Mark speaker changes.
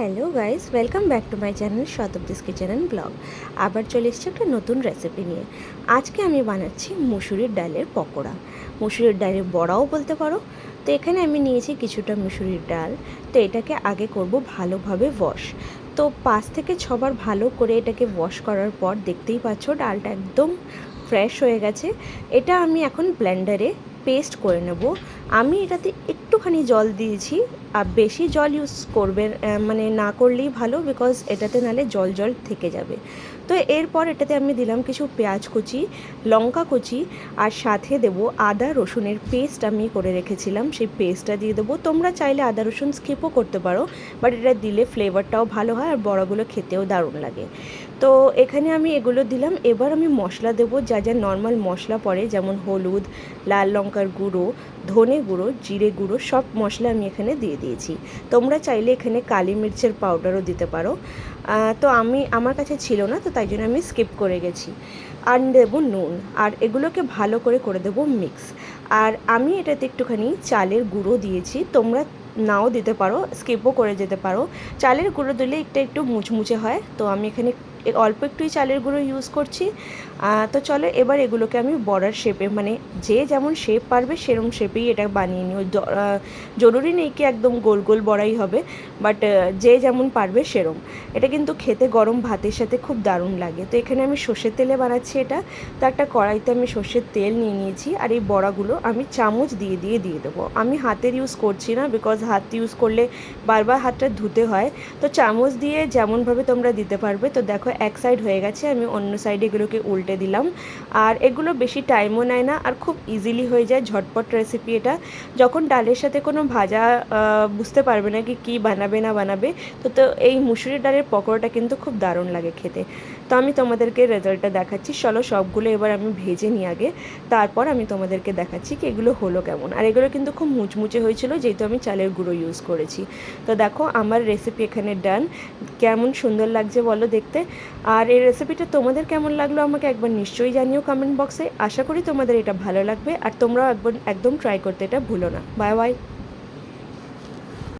Speaker 1: Hello guys, welcome back to my channel Shatabdi's kitchen and blog. আবার চলে এসেছি একটা নতুন রেসিপি নিয়ে। আজকে আমি বানাচ্ছি মুসুরির ডালের পকোড়া। মুসুরির ডালের বড়াও বলতে পারো। তো এখানে আমি নিয়েছি কিছুটা মুসুরির ডাল। তো এটাকে আগে করব ভালোভাবে ওয়াশ তো পাঁচ থেকে ছবার ভালো করে এটাকে ওয়াশ করার পর দেখতেই পাচ্ছ ডালটা একদম ফ্রেশ হয়ে গেছে। এটা আমি এখন ব্লেন্ডারে পেস্ট করে নেব। আমি এটাতে একটুখানি জল দিয়েছি। আর বেশি জল ইউজ করবেন আহ, মানে না করলেই ভালো বিকজ এটাতে নালে জল জল থেকে যাবে। তো এরপর এটাতে আমি দিলাম কিছু পেঁয়াজ কুচি লঙ্কা কুচি আর সাথে দেব আদা রসুনের পেস্ট আমি করে রেখেছিলাম। সেই পেস্টটা দিয়ে দেবো। তোমরা চাইলে আদা রসুন স্কিপও করতে পারো বাট এটা দিলে ফ্লেভারটাও ভালো হয় আর বড়াগুলো খেতেও দারুণ লাগে। তো এখানে আমি এগুলো দিলাম। এবার আমি মশলা দেবো, যা যা নর্মাল মশলা পড়ে, যেমন হলুদ, লাল লঙ্কার গুঁড়ো, ধনে গুঁড়ো, জিরে গুঁড়ো, সব মশলা আমি এখানে দিয়ে দিয়েছি। তোমরা চাইলে এখানে কালি মির্চের পাউডারও দিতে পারো। তো আমি, আমার কাছে ছিল না, তো তাই জন্য আমি স্কিপ করে গেছি। আর দেবো নুন, আর এগুলোকে ভালো করে করে দেবো মিক্স আর আমি এটাতে একটুখানি চালের গুঁড়ো দিয়েছি, তোমরা নাও দিতে পারো স্কিপও করে যেতে পারো। চালের গুঁড়ো দিলে একটু একটু মুচমুচে হয়, তো আমি এখানে অল্প একটুই চালের গুঁড়ো ইউজ করছি। তো চলো এবার এগুলোকে আমি বড়ার শেপে মানে যে যেমন শেপ পারবে সেরকম শেপেই এটা বানিয়ে জ- জরুরি নেই কি একদম গোল গোল বড়াই হবে বাট যে যেমন পারবে সেরম। এটা কিন্তু খেতে গরম ভাতের সাথে খুব দারুণ লাগে। তো এখানে আমি সর্ষের তেলে বানাচ্ছি এটা। তো একটা কড়াইতে আমি সর্ষের তেল নিয়ে নিয়েছি আর এই বড়াগুলো আমি চামচ দিয়ে দিয়ে দিয়ে দেবো। আমি হাতের ইউজ করছি না বিকজ হাত ইউজ করলে বারবার হাতটা ধুতে হয়। তো চামচ দিয়ে যেমনভাবে তোমরা দিতে পারবে, তো দেখো এক সাইড হয়ে গেছে, আমি অন্য সাইডে এগুলোকে উল্টে দিলাম। আর এগুলো বেশি টাইমও নেয় না আর খুব ইজিলি হয়ে যায়, ঝটপট রেসিপি এটা। যখন ডালের সাথে কোনো ভাজা বুঝতে পারবে না কি, কী বানাবে, না বানাবে, তো তো এই মুসুরি ডালের পকোড়াটা কিন্তু খুব দারুণ লাগে খেতে। তো আমি তোমাদেরকে রেজাল্টটা দেখাচ্ছি। চলো সবগুলো এবার আমি ভেজে নিই আগে। তারপর আমি তোমাদেরকে দেখাচ্ছি কি এগুলো হলো কেমন। আর এগুলো কিন্তু খুব মুচমুচে হয়েছিল, যেহেতু আমি চালের গুঁড়ো ইউজ করেছি। তো দেখো, আমার রেসিপি এখানে ডান কেমন সুন্দর লাগছে বলো দেখতে। আর এই রেসিপিটা তোমাদের কেমন লাগল আমাকে একবার নিশ্চয়ই জানিও কমেন্ট বক্সে আশা করি তোমাদের এটা ভালো লাগবে। আর তোমরাও একবার একদম ট্রাই করতে এটা ভুলো না। Bye bye